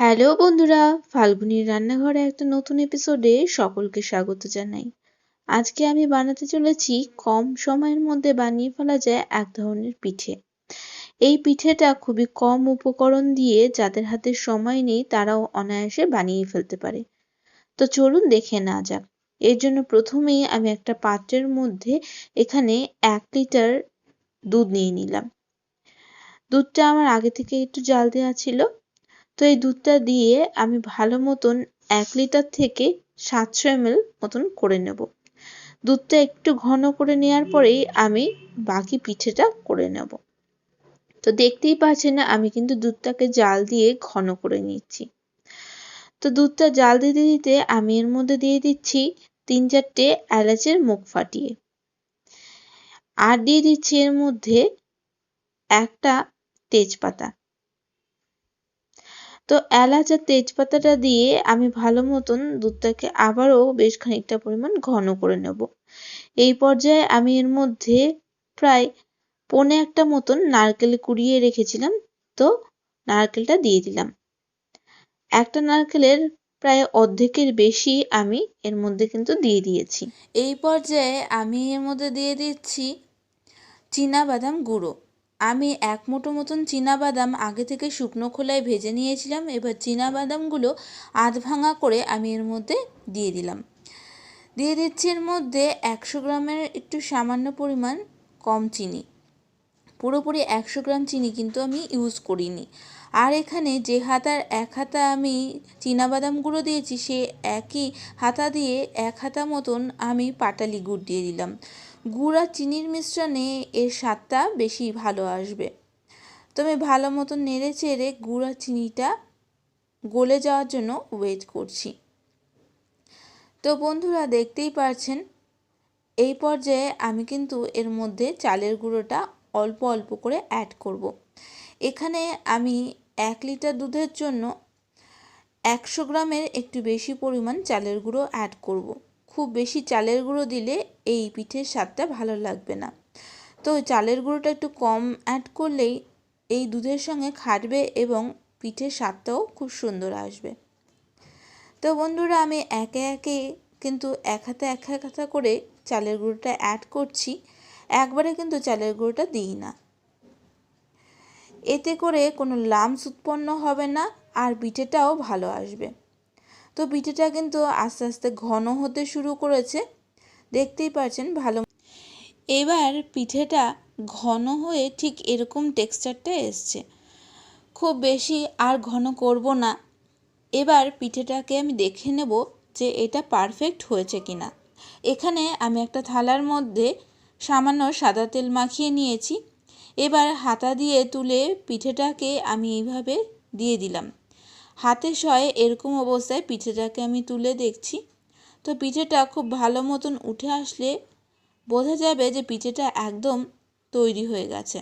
Hello বন্ধুরা, ফাল্গুনির রান্নাঘরে একটা নতুন এপিসোডে সকলকে স্বাগত জানাই। আজকে আমি বানাতে চলেছি কম সময়ের মধ্যে বানিয়ে ফেলা যায় এক ধরনের পিঠে। এই পিঠেটা খুবই কম উপকরণ দিয়ে যাদের হাতে সময় নেই তারাও অনায়াসে বানিয়ে ফেলতে পারে। তো চলুন দেখে না যাক। এর জন্য প্রথমেই আমি একটা পাত্রের মধ্যে এখানে এক লিটার দুধ নিয়ে নিলাম। দুধটা আমার আগে থেকে একটু জাল দেওয়া ছিল। তো এই দুধটা দিয়ে আমি ভালো মতন এক লিটার থেকে সাতশো এমএল মতন করে নেব। দুধটা একটু ঘন করে নেওয়ার পরেই আমি বাকি পিঠেটা করে নেব। তো দেখতেই পাচ্ছেন আমি কিন্তু দুধটাকে জাল দিয়ে ঘন করে নিচ্ছি। তো দুধটা জাল দিতে দিতে আমি এর মধ্যে দিয়ে দিচ্ছি তিন চারটে এলাচের মুখ ফাটিয়ে। আর দিয়ে দিচ্ছি এর মধ্যে একটা তেজপাতা। তো এলাচ আর তেজপাতাটা দিয়ে আমি ভালো মতন দুধটাকে আবারও বেশ খানিকটা পরিমাণ ঘন করে নেব। এই পর্যায়ে আমি এর মধ্যে প্রায় পনে একটা মতন নারকেল কুড়িয়ে রেখেছিলাম, তো নারকেলটা দিয়ে দিলাম। একটা নারকেলের প্রায় অর্ধেকের বেশি আমি এর মধ্যে কিন্তু দিয়ে দিয়েছি। এই পর্যায়ে আমি এর মধ্যে দিয়ে দিচ্ছি বাদাম গুঁড়ো। আমি এক মুঠো মতন বাদাম আগে থেকে শুকনো খোলায় ভেজে নিয়েছিলাম। এবার বাদামগুলো আধ ভাঙা করে আমি এর মধ্যে দিয়ে দিলাম। দিয়ে দিচ্ছি এর মধ্যে একশো গ্রামের একটু সামান্য পরিমাণ কম চিনি। পুরোপুরি একশো গ্রাম চিনি কিন্তু আমি ইউজ করিনি। আর এখানে যে হাতার এক হাতা আমি বাদাম গুঁড়ো দিয়েছি, সে একই হাতা দিয়ে এক হাতা মতন আমি পাটালি গুড় দিয়ে দিলাম। গুড় আর চিনির মিশ্রণে এর স্বাদটা বেশি ভালো আসবে তো আমি ভালো মতো নেড়ে চেড়ে গুড় আর চিনিটা গলে যাওয়ার জন্য ওয়েট করছি তো বন্ধুরা, দেখতেই পারছেন, এই পর্যায়ে আমি কিন্তু এর মধ্যে চালের গুঁড়োটা অল্প অল্প করে অ্যাড করব। এখানে আমি এক লিটার দুধের জন্য একশো গ্রামের একটু বেশি পরিমাণ চালের গুঁড়ো অ্যাড করব। খুব বেশি চালের গুঁড়ো দিলে এই পিঠের স্বাদটা ভালো লাগবে না। তো চালের গুঁড়োটা একটু কম অ্যাড করলেই এই দুধের সঙ্গে খাটবে এবং পিঠের স্বাদটাও খুব সুন্দর আসবে। তো বন্ধুরা, আমি একে একে কিন্তু এক হাতে এক হাতে করে চালের গুঁড়োটা অ্যাড করছি। একবারে কিন্তু চালের গুঁড়োটা দিই না। এতে করে কোনো লামস উৎপন্ন হবে না আর পিঠেটাও ভালো আসবে। তো পিঠেটা কিন্তু আস্তে আস্তে ঘন হতে শুরু করেছে। দেখতেই পাচ্ছেন ভালো এবার পিঠেটা ঘন হয়ে ঠিক এরকম টেক্সচারটা এসছে। খুব বেশি আর ঘন করব না। এবার পিঠেটাকে আমি দেখে নেব যে এটা পারফেক্ট হয়েছে কি না এখানে আমি একটা থালার মধ্যে সামান্য সাদা তেল মাখিয়ে নিয়েছি। এবার হাতা দিয়ে তুলে পিঠেটাকে আমি এইভাবে দিয়ে দিলাম। হাতে সয়ে এরকম অবস্থায় পিঠেটাকে আমি তুলে দেখছি। তো পিঠেটা খুব ভালো মতন উঠে আসলে বোঝা যাবে যে পিঠেটা একদম তৈরি হয়ে গেছে।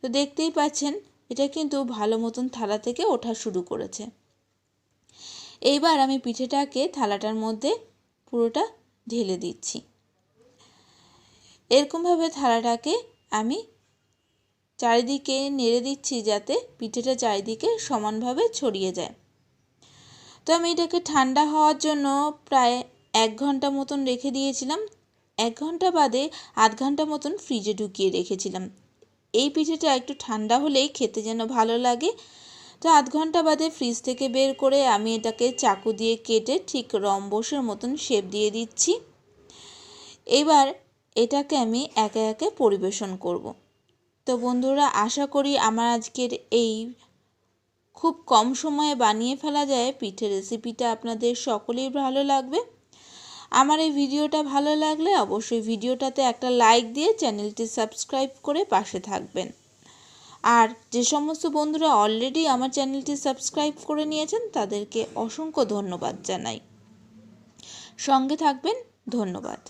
তো দেখতেই পাচ্ছেন, এটা কিন্তু ভালো মতন থালা থেকে ওঠা শুরু করেছে। এইবার আমি পিঠেটাকে থালাটার মধ্যে পুরোটা ঢেলে দিচ্ছি। এরকমভাবে থালাটাকে আমি চারিদিকে নেড়ে দিচ্ছি যাতে পিঠেটা চারিদিকে সমানভাবে ছড়িয়ে যায়। তো আমি এটাকে ঠান্ডা হওয়ার জন্য প্রায় এক ঘণ্টা মতন রেখে দিয়েছিলাম। এক ঘণ্টা বাদে আধ ঘণ্টা মতন ফ্রিজে ঢুকিয়ে রেখেছিলাম। এই পিঠেটা একটু ঠান্ডা হলেই খেতে যেন ভালো লাগে। তো আধ ঘণ্টা বাদে ফ্রিজ থেকে বের করে আমি এটাকে চাকু দিয়ে কেটে ঠিক রম্বসের মতন শেপ দিয়ে দিচ্ছি। এবার এটাকে আমি একে একে পরিবেশন করব। তো বন্ধুরা, আশা করি আমার আজকের এই খুব কম সময়ে বানিয়ে ফেলা যায় পিঠে রেসিপিটা আপনাদের সকলেই ভালো লাগবে। আমার এই ভিডিওটা ভালো লাগলে অবশ্যই ভিডিওটাতে একটা লাইক দিয়ে চ্যানেলটি সাবস্ক্রাইব করে পাশে থাকবেন। আর যে সমস্ত বন্ধুরা অলরেডি আমার চ্যানেলটি সাবস্ক্রাইব করে নিয়েছেন, তাদেরকে অসংখ্য ধন্যবাদ জানাই। সঙ্গে থাকবেন, ধন্যবাদ।